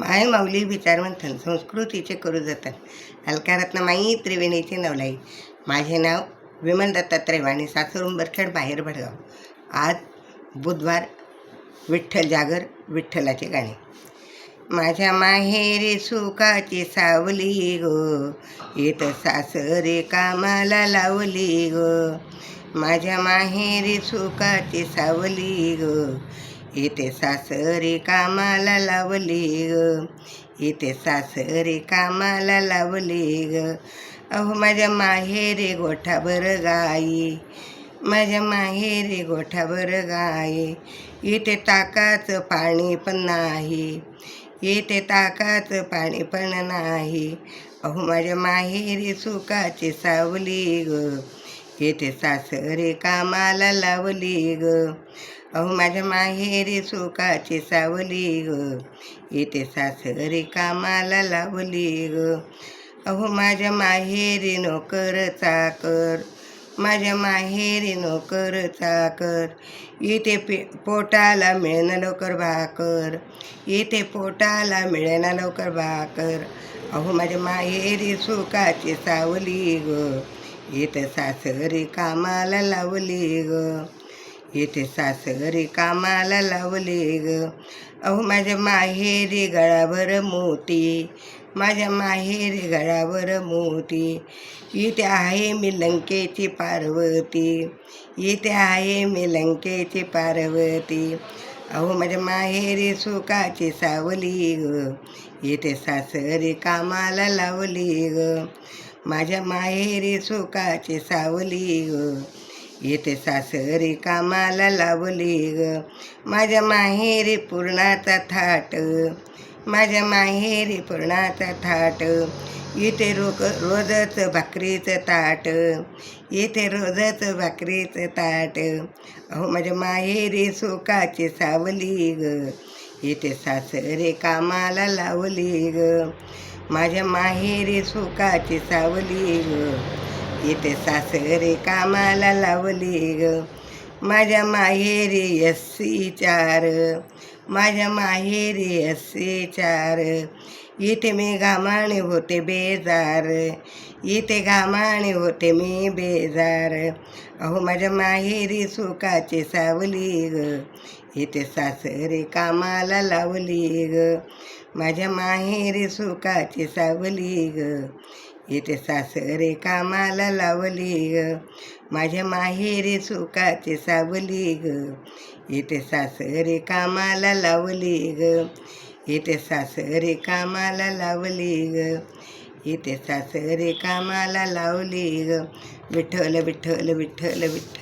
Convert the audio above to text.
माय माऊली विचारवंथन संस्कृतीचे करू जतन अलकारत्न माई त्रिवेणीचे नवलाई. माझे नाव विमल दत्तात्रय वाणी सासर उंबरखेड बाहेर भडगाव. आज बुधवार विठ्ठल जागर विठ्ठलाचे गाणे. माझ्या माहेरी सुखाची सावली गो येत सासरे कामाला लावली गो. माझ्या माहेरी सुखाची सावली गो इथे सासरी कामाला लावली ग. इथे सासरी कामाला लावली ग. अहो माझ्या माहेरी गोठाभर गाई. माझ्या माहेरी गोठाभर गाई. इथे ताकाचं पाणी पण नाही. इथे ताकाचं पाणी पण नाही. अहो माझ्या माहेरी सुखाची सावली ग. इथे सासरे कामाला लावली ग. अहो माझ्या माहेरी सुखाची सावली ग. इथे सासरी कामाला लावली ग. अहो माझ्या माहेरी नोकर चाकर. माझ्या माहेरी नोकर चाकर. इथे पे पोटाला मिळणं लवकर भाकर. इथे पोटाला मिळेना लवकर भाकर. अहो माझ्या माहेरी सुखाची सावली ग. इथं सासरी कामाला लावली ग. इथे सासगरी कामाला लावली ग. अहो माझ्या माहेरी गळाभर मोती. माझ्या माहेरी गळावर मोती. इथे आहे मी लंकेची पार्वती. इथे आहे मी लंकेची पार्वती. अहो माझ्या माहेरी सुखाची सावली ग. इथे सासरी कामाला लावली ग. माझ्या माहेरी सुखाची सावली ग. येते सासरी कामाला लावली ग. माझ्या माहेरी पूर्णाचा थाट. माझ्या माहेरी पूर्णाचा थाट. इथे रोक रोजच भाकरीचं ताट. येथे रोजच भाकरीचं ताट. अहो माझ्या माहेरी सुखाची सावली ग. येथे सासरे कामाला लावली ग. माझ्या माहेरी सुखाची सावली ग. इथे सासरे कामाला लावली ग. माझ्या माहेरी एस्सी चार. माझ्या माहेरी एस्सी चार. इथे मी घामाणे होते बेजार. इथे घामाणे होते मी बेजार. अहो माझ्या माहेरी सुखाची सावली ग. इथे सासरे कामाला लावली ग. माझ्या माहेरी सुखाची सावली ग. इथे सासरे कामाला लावली ग. माझ्या माहेरी सुखाची सावली ग. इथे सासरे कामाला लावली ग. इथे सासरे कामाला लावली ग. इथे सासरे कामाला लावली ग. विठ्ठल विठ्ठल विठ्ठल विठ्ठल.